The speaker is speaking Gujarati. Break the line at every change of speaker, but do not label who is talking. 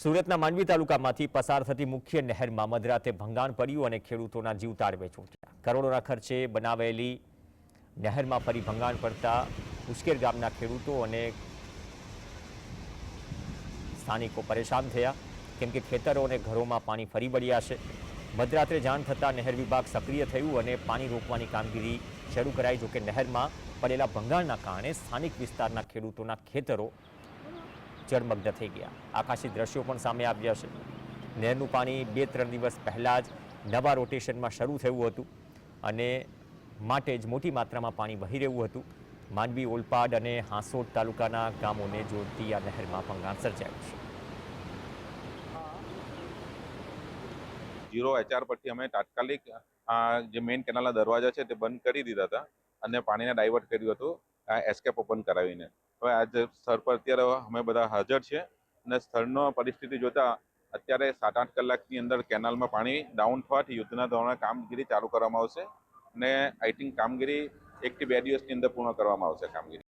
સુરતના માંડવી તાલુકામાંથી પસાર થતી મુખ્ય નહેરમાં મધરાતે ભંગાણ પડ્યું અને ખેડૂતોના જીવ તાળવે ચોંટ્યા કરોડોના ખર્ચે બનાવેલી નહેરમાં ફરી ભંગાણ પડતા ઉશ્કેર ગામના ખેડૂતો અને સ્થાનિકો પરેશાન થયા. કેમ કે ખેતરો અને ઘરોમાં પાણી ફરી વળ્યા છે. મધરાત્રે જાણ થતાં નહેર વિભાગ સક્રિય થયું અને પાણી રોકવાની કામગીરી શરૂ કરાઈ. જોકે નહેરમાં પડેલા ભંગાણના કારણે સ્થાનિક વિસ્તારના ખેડૂતોના ખેતરો જળમગ્ન થઈ ગયા. આકાશી દ્રશ્યો પણ સામે આવ્યા છે. નહેરનું પાણી બે ત્રણ દિવસ પહેલાં જ નવા રોટેશનમાં શરૂ થયું હતું અને માટે જ મોટી માત્રામાં પાણી વહી રહ્યું હતું. માંડવી, ઓલપાડ અને હાંસોડ તાલુકાના ગામોને જોડતી આ નહેરમાં ભંગાણ સર્જાયું છે.
જીરો એચઆર પરથી અમે તાત્કાલિક જે મેઇન કેનાલના દરવાજા છે તે બંધ કરી દીધા હતા અને પાણીને ડાયવર્ટ કર્યું હતું. એસ્કેપ ઓપન કરાવીને. હવે આજ સ્થળ પર અત્યારે અમે બધા હાજર છે અને સ્થળનો પરિસ્થિતિ જોતા અત્યારે સાત આઠ કલાકની અંદર કેનાલમાં પાણી ડાઉન થવાથી યુદ્ધના ધોરણે કામગીરી ચાલુ કરવામાં આવશે અને આઈ થિંક કામગીરી એકથી બે દિવસની અંદર પૂર્ણ કરવામાં આવશે કામગીરી.